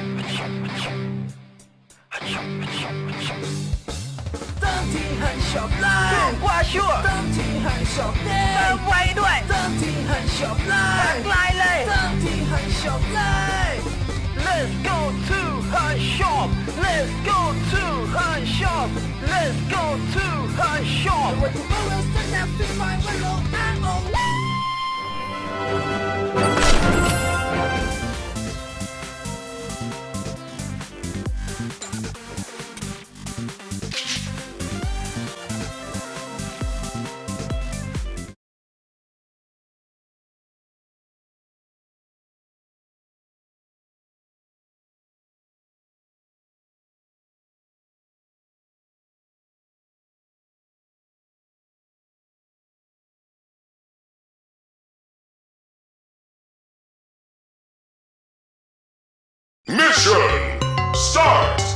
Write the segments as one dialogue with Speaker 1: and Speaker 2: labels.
Speaker 1: เติมที่หันช็อปไลน์
Speaker 2: ว่าชั่ว
Speaker 1: เติมที่หันช็อปเด
Speaker 2: เติ
Speaker 1: ย์
Speaker 2: มไวด้วย
Speaker 1: เติมที่หันช็อปไล
Speaker 2: ตัก
Speaker 1: น์
Speaker 2: ลายเลย
Speaker 1: เติมที่หันช็อปไลน์
Speaker 2: Let's go to her shop Let's go to her shop Let's go to her shop
Speaker 1: วันที่เราสนับสนุน
Speaker 3: Mission start!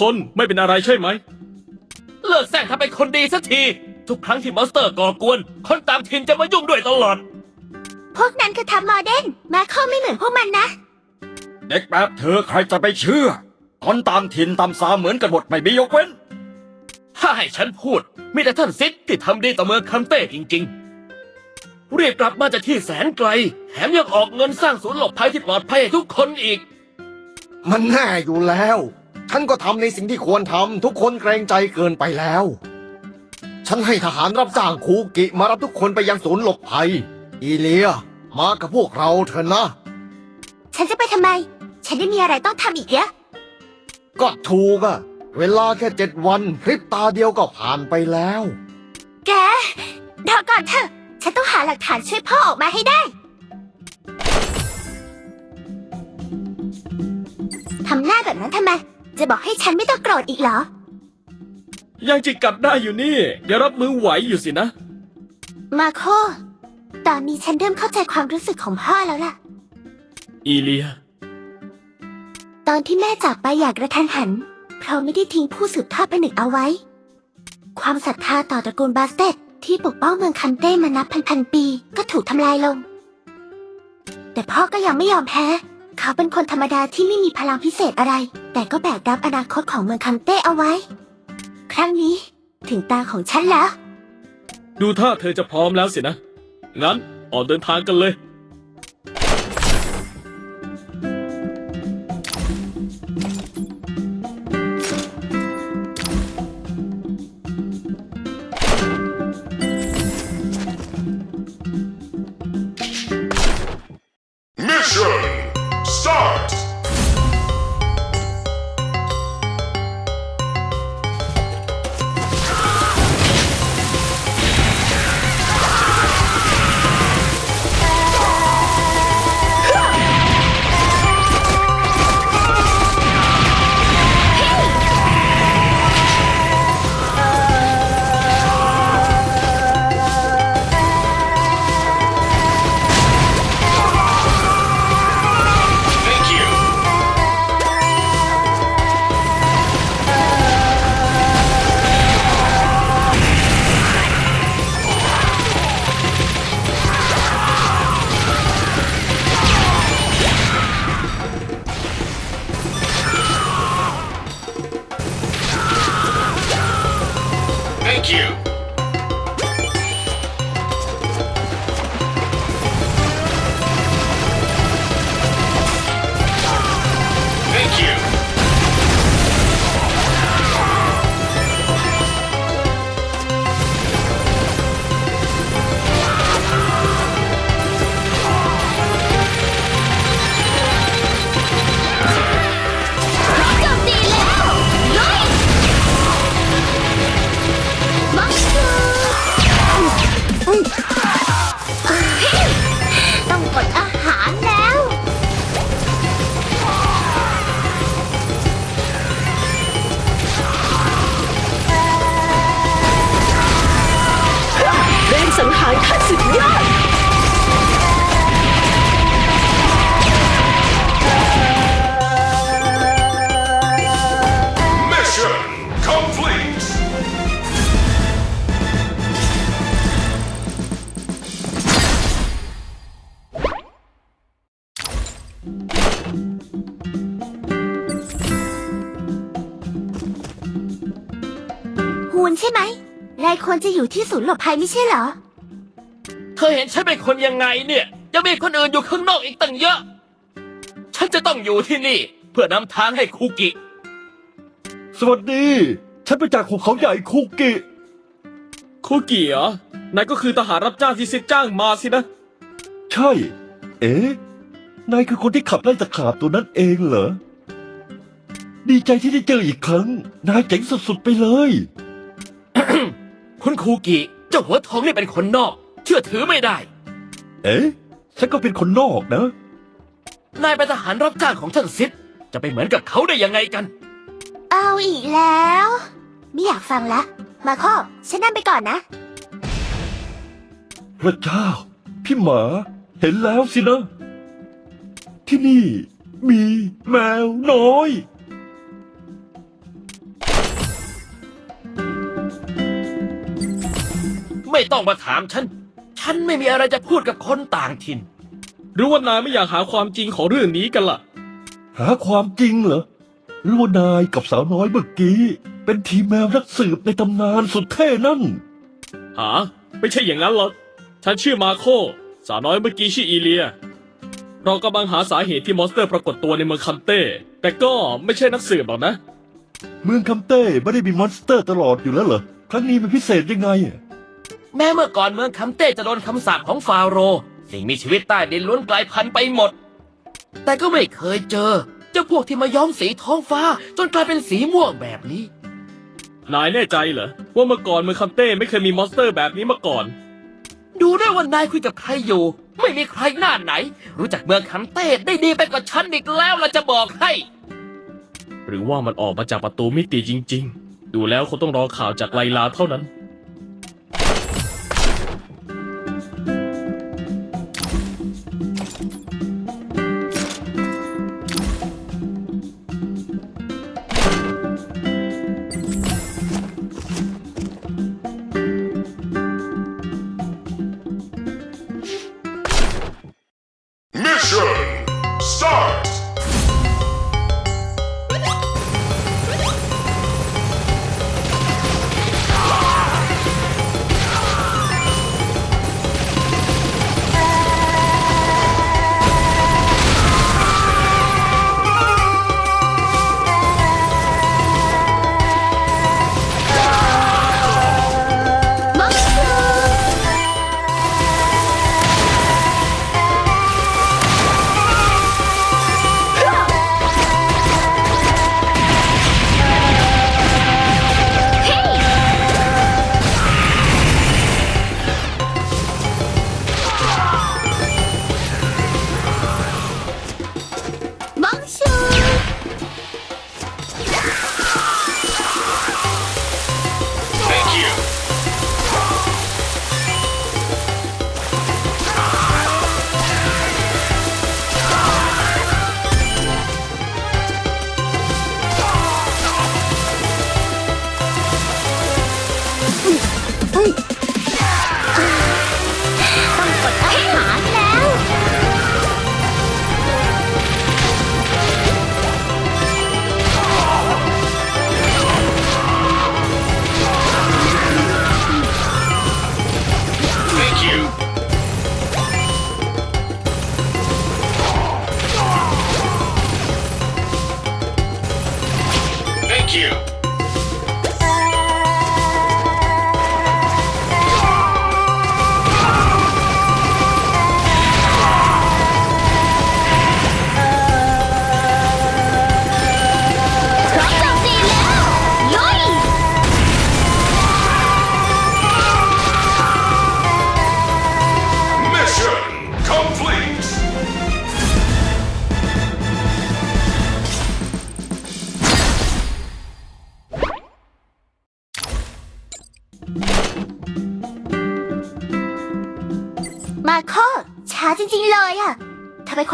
Speaker 4: คนไม่เป็นอะไรใช่ไหม
Speaker 5: เลิกแซงทำเป็นคนดีสักที ทุกครั้งที่มอนสเตอร์ก่อกวน คนตามถิ่นจะมายุ่งด้วยตลอด
Speaker 6: พวกนั้นคือทำโมเดร์นมาเข้าไม่เหมือนพวกมันนะ
Speaker 7: เด็กแบบเธอใครจะไปเชื่อ คนต่างถิ่นตามสาเหมือนกันหมดไม่มียกเว้น
Speaker 5: ถ้าให้ฉันพูด มีแต่ท่านซิดที่ทำดีต่อเมืองคันเต้จริงๆ เรียกกลับมาจากที่แสนไกล แถมยังออกเงินสร้างศูนย์หลบภัยที่ปลอดภัยให้ทุกคนอีก
Speaker 8: มันแน่อยู่แล้ว ฉันก็ทำในสิ่งที่ควรทำทุกคนเกรงใจเกินไปแล้ว ฉันให้ทหารรับจ้างคูกิมารับทุกคนไปยังศูนย์หลบภัย อีเลีย มากับพวกเราเถอะนะ
Speaker 6: ฉันจะไปทำไม ฉันได้มีอะไรต้องทำอีกเยอะ
Speaker 8: ก็ถูกอะเวลาแค่เจ็ดวันพริบตาเดียวก็ผ่านไปแล้ว
Speaker 6: แกเดี๋ยวก่อนเถอะ ฉันต้องหาหลักฐานช่วยพ่อออกมาให้ได้ ทำหน้าแบบนั้นทำไม จะบอกให้ฉันไม่ต้องโกรธอีกเหรอ
Speaker 4: ยังจิกกัดได้อยู่นี่ อย่ารับมือไหวอยู่สินะ
Speaker 6: มาโค ตอนนี้ฉันเริ่มเข้าใจความรู้สึกของพ่อแล้วล่ะ
Speaker 4: อีเลีย
Speaker 6: ตอนที่แม่จากไปอย่างกระทันหัน เพราะไม่ได้ทิ้งผู้สืบทอดผนึกเอาไว้ ความศรัทธาต่อตระกูลบาสเตตที่ปกป้องเมืองคันเต้มานับพันพันๆปีก็ถูกทำลายลง แต่พ่อก็ยังไม่ยอมแพ้ เขาเป็นคนธรรมดาที่ไม่มีพลังพิเศษอะไร แต่ก็แบกรับอนาคตของเมืองคังเต้เอาไว้ ครั้งนี้ถึงตาของฉันแล้ว
Speaker 4: ดูท่าเธอจะพร้อมแล้วสินะ งั้นออกเดินทางกันเลย
Speaker 6: แร
Speaker 9: งสังห นา
Speaker 6: ยควรจะอยู่ที่ศูนย์หลบภัยไม่ใช่เหรอ
Speaker 5: เธอเห็นฉันเป็นคนยังไงเนี่ย ยังมีคนอื่นอยู่ข้างนอกอีกตั้งเยอะ ฉันจะต้องอยู่ที่นี่ เพื่อนำทางให้คุกิ
Speaker 10: สวัสดี ฉันมาจากหุบเขาใหญ่คุกกิ
Speaker 4: คุกิเหรอนายก็คือทหารรับจ้างที่ซิดจ้างมาสินะ
Speaker 10: ใช่ เอ๊ะนายคือคนที่ขับไล่ตะขาบตัวนั้นเองเหรอ ดีใจที่ได้เจออีกครั้ง นายเจ๋งสุดๆไปเลย
Speaker 5: คุณคุกิเจ้าหัวทองนี่เป็นคนนอก เชื่อถือไม่ได้
Speaker 10: เอ๊ะ ฉันก็เป็นคนนอกนะ
Speaker 5: นายเป็นทหารรับจ้างของท่านซิดจะไปเหมือนกับเขาได้ยังไงกัน
Speaker 6: เอาอีกแล้ว ไม่อยากฟังละ มาข้อฉันนั่งไปก่อนนะ
Speaker 10: พระเจ้า พี่หมา เห็นแล้วสินะ ที่นี่มีแมวน้อย
Speaker 5: ต้องมาถามฉัน ฉันไม่มีอะไรจะพูดกับคนต่างถิ่น
Speaker 4: หรือว่านายไม่อยากหาความจริงของเรื่องนี้กันล่ะ
Speaker 10: หาความจริงเหรอหรู้ว่านายกับสาวน้อยเมื่อกี้ เป็นทีมแมวนักสืบในตำนานสุดเท่นั่น
Speaker 4: หาไม่ใช่อย่างนั้นหรอก ฉันชื่อมาโค สาวน้อยเมื่อกี้ชื่ออีเลีย เรากำลังหาสาเหตุที่มอนสเตอร์ปรากฏตัวในเมืองคันเต้ แต่ก็ไม่ใช่นักสืบหรอกนะ
Speaker 10: เมืองคำเต้ไม่ได้มีมอนสเตอร์ตลอดอยู่แล้วเหรอ ครั้งนี้มันพิเศษยังไงอะ
Speaker 5: แม้เมื่อก่อนเมืองคำเต้จะโดนคำสาปของฟาโรห์สิ่งมีชีวิตใต้ดินล้วนกลายพันธุ์ไปหมด แต่ก็ไม่เคยเจอ เจ้าพวกที่มาย้อมสีท้องฟ้า จนกลายเป็นสีม่วงแบบนี้
Speaker 4: นายแน่ใจเหรอ ว่าเมื่อก่อนเมืองคันเต้ไม่เคยมีมอนสเตอร์แบบนี้มาก่อน
Speaker 5: ดูด้วยว่านายคุยกับใครอยู่ ไม่มีใครหน้าไหน รู้จักเมืองคำเต้ได้ดีไปกว่าฉันอีกแล้วเราจะบอกให้
Speaker 4: หรือว่ามันออกมาจากประตูมิติจริง ๆ ดูแล้วคงต้องรอข่าวจากไลลาเท่านั้น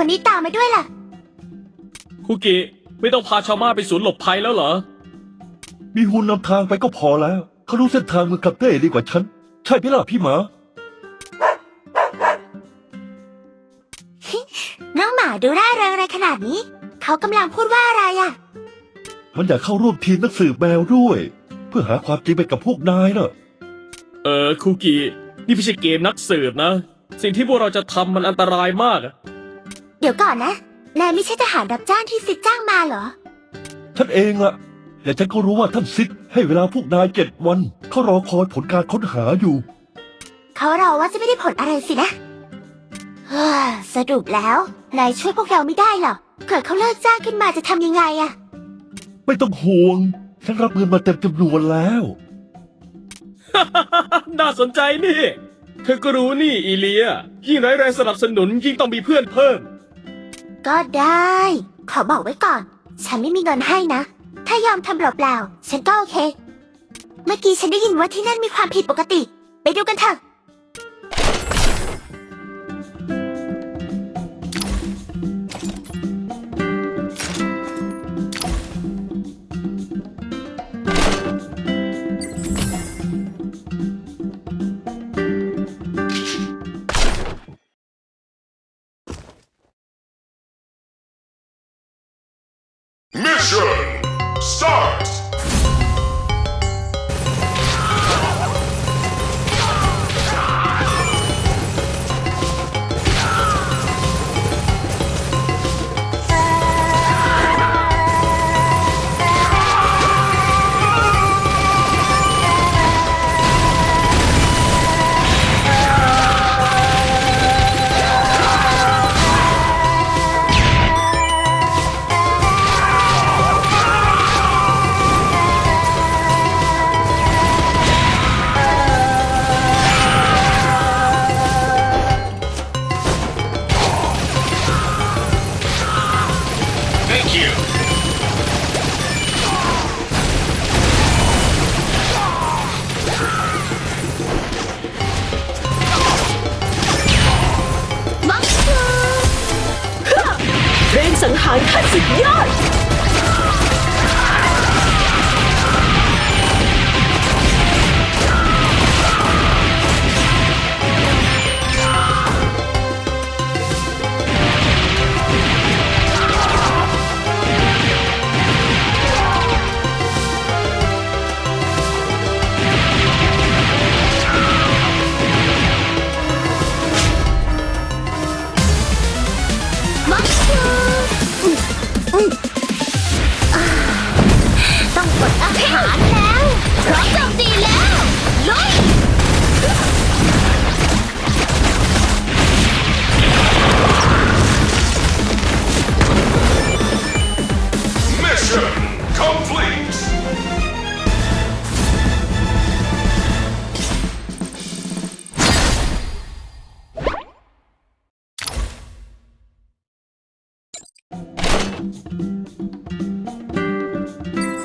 Speaker 6: คนนี้ตามมาด้วยล่ะ
Speaker 4: คุกิไม่ต้องพาชาวบ้านไปศูนย์หลบภัยแล้วเหรอ
Speaker 10: มีหุ่นนำทางไปก็พอแล้ว เขารู้เส้นทางเมืองคาเต้ดีกว่าฉัน ใช่ไหมล่ะพี่หมา
Speaker 6: น้องหมาดูร่าเริงอะไรขนาดนี้ เขากำลังพูดว่าอะไรอะ
Speaker 10: มันอยากเข้าร่วมทีมนักสืบแมวด้วย เพื่อหาความจริงไปกับพวกนายน่ะ
Speaker 4: เออคุกินี่ไม่ใช่เกมนักสืบนะ สิ่งที่พวกเราจะทำมันอันตรายมากอะ
Speaker 6: เดี๋ยวก่อนนะนายไม่ใช่ทหารรับจ้างที่ซิดจ้างมาเหรอ
Speaker 10: ฉันเองล่ะแต่ฉันก็รู้ว่าท่านซิดให้เวลาพวกนายเจ็ดวัน เขารอคอยผลการค้นหาอยู่
Speaker 6: เขาเราว่าจะไม่ได้ผลอะไรสินะเฮ้อสรุปแล้ว นายช่วยพวกเราไม่ได้หรอกเกิดเขาเลิกจ้างขึ้นมาจะทำยังไงอะ
Speaker 10: ไม่ต้องห่วง ฉันรับเงินมาเต็มจำนวนแล้ว
Speaker 4: น่าสนใจนี่ เธอก็รู้นี่อีเลีย ยิ่งไร้แรงสนับสนุนยิ่งต้องมีเพื่อนเพิ่ม
Speaker 6: ก็ได้ ขอบอกไว้ก่อน ฉันไม่มีเงินให้นะ ถ้ายอมทำเปล่าๆฉันก็โอเค เมื่อกี้ฉันได้ยินว่าที่นั่นมีความผิดปกติ ไปดูกันเถอะ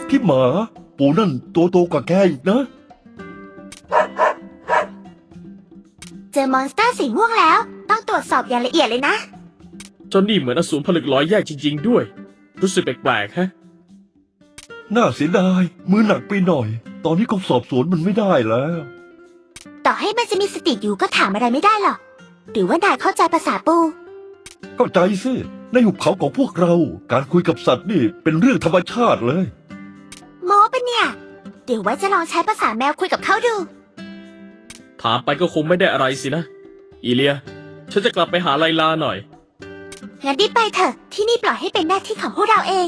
Speaker 9: พี่ห
Speaker 6: มา
Speaker 10: ปูนั่นตัวโตกว่าแกอีกนะ
Speaker 6: เจอมอนสเตอร์สีม่วงแล้ว ต้องตรวจสอบอย่างละเอียดเลยนะ
Speaker 4: จนนี่เหมือนอสูรผลึกร้อยแยกจริง ๆ ด้วย รู้สึกแปลกๆฮะ
Speaker 10: น่าเสียดาย มือหนักไปหน่อย ตอนนี้ก็สอบสวนมันไม่ได้แล้ว
Speaker 6: ต่อให้มันจะมีสติอยู่ก็ถามอะไรไม่ได้หรอก หรือว่านายเข้าใจภาษาปู
Speaker 10: เข้าใจสิ ในหุบเขาของพวกเรา การคุยกับสัตว์นี่เป็นเรื่องธรรมชาติเลย
Speaker 6: โมปะเนี่ย เดี๋ยวไว้จะลองใช้ภาษาแมวคุยกับเขาดู
Speaker 4: ถามไปก็คงไม่ได้อะไรสินะ อีเลีย ฉันจะกลับไปหาไลลาหน่อย
Speaker 6: งั้นรีบไปเถอะ ที่นี่ปล่อยให้เป็นหน้าที่ของพวกเราเอง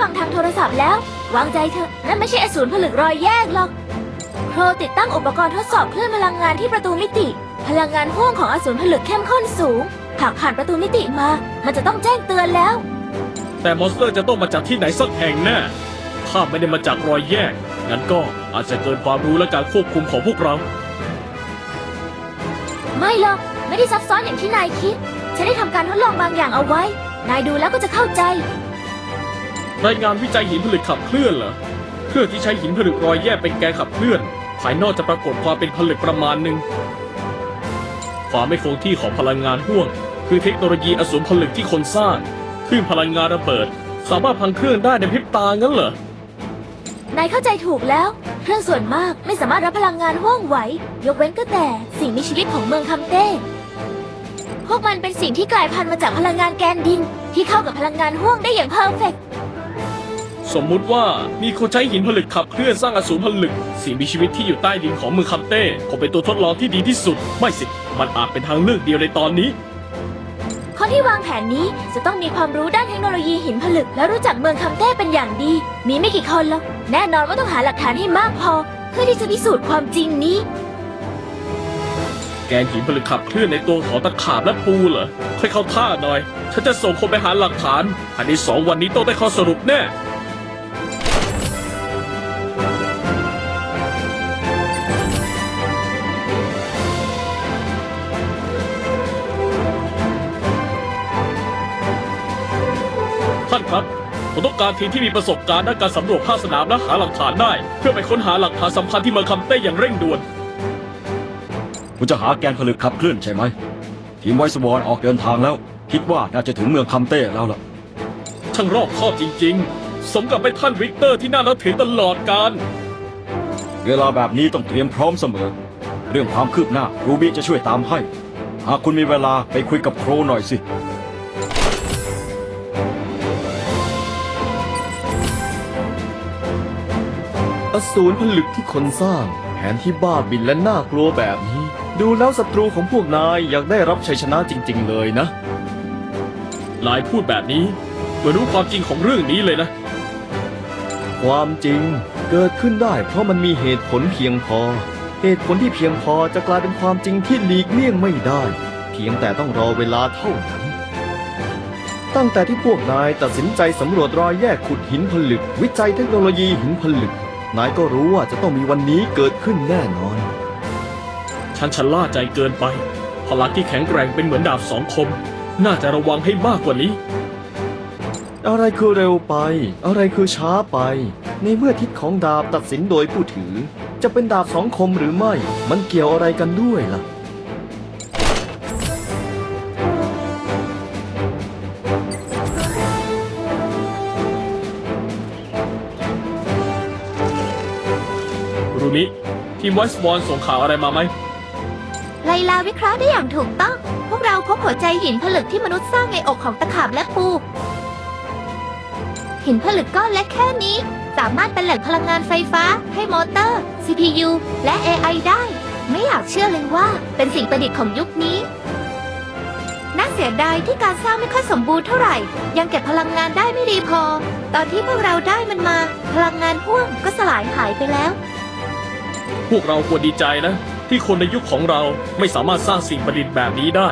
Speaker 3: ฟังทางโทรศัพท์แล้ว วางใจเถอะนั่นไม่ใช่อสูรผลึกรอยแยกหรอก โครติดตั้งอุปกรณ์ทดสอบคลื่นพลังงานที่ประตูมิติ พลังงานห่วงของอสูรผลึกเข้มข้นสูงหากผ่านประตูมิติมา มันจะต้องแจ้งเตือนแล้ว
Speaker 4: แต่มอนสเตอร์จะต้องมาจากที่ไหนสักแห่งแน่ ถ้าไม่ได้มาจากรอยแยก งั้นก็อาจจะเกินความรู้และการควบคุมของพวกเรา
Speaker 3: ไม่หรอก ไม่ได้ซับซ้อนอย่างที่นายคิด ฉันได้ทำการทดลองบางอย่างเอาไว้ นายดูแล้วก็จะเข้าใจ
Speaker 4: รายงานวิจัยหินผลึกขับเคลื่อนเหรอ เครื่องที่ใช้หินผลึกรอยแยกเป็นแกนขับเคลื่อน ภายนอกจะปรากฏความเป็นผลึกประมาณหนึ่ง ความไม่คงที่ของพลังงานห่วง คือเทคโนโลยีอสูรผลึกที่คนสร้างคลื่นพลังงานระเบิด สามารถพังเครื่องได้ในพริบตางั้นเหรอ
Speaker 3: นายเข้าใจถูกแล้ว เครื่องส่วนมากไม่สามารถรับพลังงานห้วงไหว ยกเว้นก็แต่สิ่งมีชีวิตของเมืองคัมเต้ พวกมันเป็นสิ่งที่กลายพันธุ์มาจากพลังงานแกนดิน ที่เข้ากับพลังงานห้วงได้อย่างเพอร์เฟกต์
Speaker 4: สมมุติว่ามีคนใช้หินผลึกขับเคลื่อนสร้างอสูรผลึก สิ่งมีชีวิตที่อยู่ใต้ดินของเมืองคัมเต้คงเป็นตัวทดลองที่ดีที่สุด ไม่สิ มันอาจเป็นทางเลือกเดียวในตอนนี้
Speaker 3: คนที่วางแผนนี้จะต้องมีความรู้ด้านเทคโนโลยีหินผลึก และรู้จักเมืองคัมเต้เป็นอย่างดี มีไม่กี่คนหรอกแน่นอนว่าต้องหาหลักฐานให้มากพอ เพื่อที่จะพิสูจน์ความจริงนี้
Speaker 4: แกนหินผลึกขับเคลื่อนในตัวของตะขาบและปูเหรอค่อยเข้าท่าหน่อย ฉันจะส่งคนไปหาหลักฐานภายในสองวันนี้ต้องได้ข้อสรุปแน่ การทีมที่มีประสบการณ์ด้านการสำรวจภาคสนามและหาหลักฐานได้ เพื่อไปค้นหาหลักฐานสำคัญที่เมืองคัมเต้อย่างเร่งด่วน
Speaker 7: คุณจะหาแกนผลึกขับเคลื่อนใช่ไหม ทีมไวส์วอนออกเดินทางแล้ว คิดว่าน่าจะถึงเมืองคัมเต้แล้วล่ะ
Speaker 4: ช่างรอบคอบจริง ๆ สมกับเป็นท่านวิกเตอร์ที่น่านับถือตลอดการ
Speaker 7: เวลาแบบนี้ต้องเตรียมพร้อมเสมอ เรื่องความคืบหน้ารูบี้จะช่วยตามให้ หากคุณมีเวลาไปคุยกับโครหน่อยสิ
Speaker 11: อสูรผลึกที่คนสร้าง แผนที่บ้าบินและน่ากลัวแบบนี้ ดูแล้วศัตรูของพวกนายอยากได้รับชัยชนะจริง ๆ เลยนะ
Speaker 4: หลายพูดแบบนี้เหมือนรู้ความจริงของเรื่องนี้เลยนะ
Speaker 11: ความจริงเกิดขึ้นได้เพราะมันมีเหตุผลเพียงพอ เหตุผลที่เพียงพอจะกลายเป็นความจริงที่หลีกเลี่ยงไม่ได้ เพียงแต่ต้องรอเวลาเท่านั้น ตั้งแต่ที่พวกนายตัดสินใจสำรวจรอยแยกขุดหินผลึก วิจัยเทคโนโลยีหินผลึก นายก็รู้ว่าจะต้องมีวันนี้เกิดขึ้นแน่นอน
Speaker 4: ฉันชะล่าใจเกินไป พลังที่แข็งแกร่งเป็นเหมือนดาบสองคม น่าจะระวังให้มากกว่านี้
Speaker 11: อะไรคือเร็วไป อะไรคือช้าไป ในเมื่อทิศของดาบตัดสินโดยผู้ถือ จะเป็นดาบสองคมหรือไม่ มันเกี่ยวอะไรกันด้วยล่ะ
Speaker 4: ทีมไวส์บอลส่งข่าวอะไรมาไหม
Speaker 3: ไลลาวิเคราะห์ได้อย่างถูกต้อง พวกเราพบหัวใจหินผลึกที่มนุษย์สร้างในอกของตะขาบและปู หินผลึกก้อนเล็กแค่นี้ สามารถเป็นแหล่งพลังงานไฟฟ้า ให้มอเตอร์ CPU และ AI ได้ ไม่อยากเชื่อเลยว่าเป็นสิ่งประดิษฐ์ของยุคนี้ น่าเสียดายที่การสร้างไม่ค่อยสมบูรณ์เท่าไหร่ ยังเก็บพลังงานได้ไม่ดีพอ ตอนที่พวกเราได้มันมา พลังงานห่วงก็สลายหายไปแล้ว
Speaker 4: พวกเราควรดีใจนะ ที่คนในยุคของเราไม่สามารถสร้างสิ่งประดิษฐ์แบบนี้ได้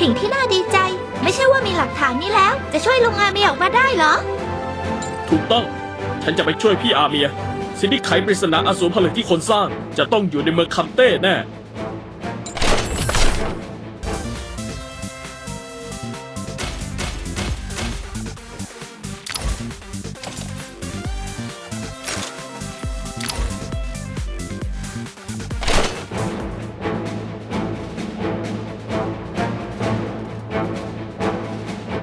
Speaker 3: สิ่งที่น่าดีใจ ไม่ใช่ว่ามีหลักฐานนี้แล้ว จะช่วยโรงงานมีออกมาได้เหรอ
Speaker 4: ถูกต้อง ฉันจะไปช่วยพี่อาเมีย สิ่งที่ไขปริศนาอสูรผลึกที่คนสร้าง จะต้องอยู่ในเมืองคัมเต้แน่